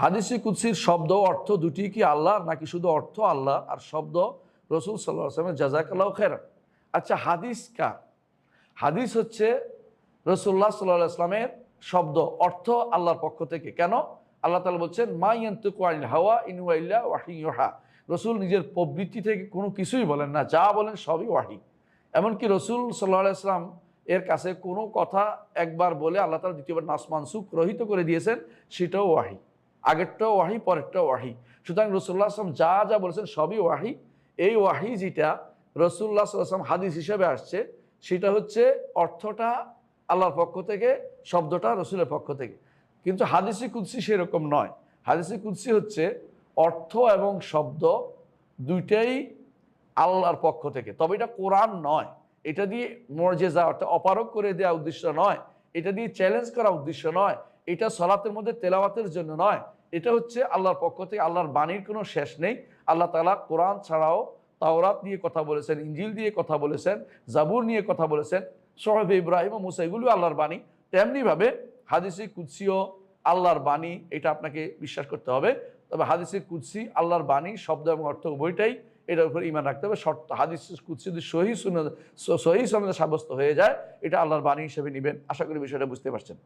হাদিসি কুৎসির শব্দ অর্থ দুটি কি আল্লাহ নাকি শুধু অর্থ আল্লাহ আর শব্দ রসুল সাল্লাহ আসলামের জাজাকাল্লাহ খের আচ্ছা হাদিস কার? হাদিস হচ্ছে রসুল্লাহ সাল্লাহ আসলামের শব্দ, অর্থ আল্লাহর পক্ষ থেকে। কেন? আল্লাহ তালা বলছেন, মা ইয়ান্তুকু আনিল হাওয়া ইনুয়াইল্লা ওয়াহিহা রসুল নিজের প্রবৃত্তি থেকে কোনো কিছুই বলেন না, যা বলেন সবই ওয়াহি। এমনকি রসুল সাল্লাহ আসলাম এর কাছে কোনো কথা একবার বলে আল্লাহ তালা দ্বিতীয়বার নাসমানসুখ রহিত করে দিয়েছেন, সেটাও ওয়াহি। আগেরটাও ওয়াহি, পরেরটাও ওয়াহি। সুতরাং রসুল্লাহ আসলাম যা যা বলেছেন সবই ওয়াহি। এই ওয়াহি যেটা রসুল্লাহ সাল্লাম হাদিস হিসেবে আসছে, সেটা হচ্ছে অর্থটা আল্লাহর পক্ষ থেকে, শব্দটা রসুলের পক্ষ থেকে। কিন্তু হাদিসি কুৎসি সেরকম নয়। হাদিসি কুৎসি হচ্ছে অর্থ এবং শব্দ দুইটাই আল্লাহর পক্ষ থেকে। তবে এটা কোরআন নয়। এটা দিয়ে মর্যাদা অর্থাৎ অপারক করে দেওয়া উদ্দেশ্য নয়। এটা দিয়ে চ্যালেঞ্জ করা উদ্দেশ্য নয়। এটা সলাতের মধ্যে তেলাওয়াতের জন্য নয়। এটা হচ্ছে আল্লাহর পক্ষ থেকে আল্লাহর বাণীর কোনো শেষ নেই। আল্লাহ তালা কোরআন ছাড়াও তাওরাত নিয়ে কথা বলেছেন ইঞ্জিল দিয়ে কথা বলেছেন, জাবুর নিয়ে কথা বলেছেন। সোহেব ইব্রাহিম ও মুসা এগুলিও আল্লাহর বাণী। তেমনিভাবে হাদিসি কুৎসিও আল্লাহর বাণী, এটা আপনাকে বিশ্বাস করতে হবে। তবে হাদিসি কুৎসি আল্লাহর বাণী, শব্দ এবং অর্থ উভয়টাই এটার উপর ইমান রাখতে হবে। শর্ত, হাদিস কুৎসি যদি সহি সহি সনদে সাব্যস্ত হয়ে যায়, এটা আল্লাহর বাণী হিসেবে নেবেন। আশা করি বিষয়টা বুঝতে পারছেন।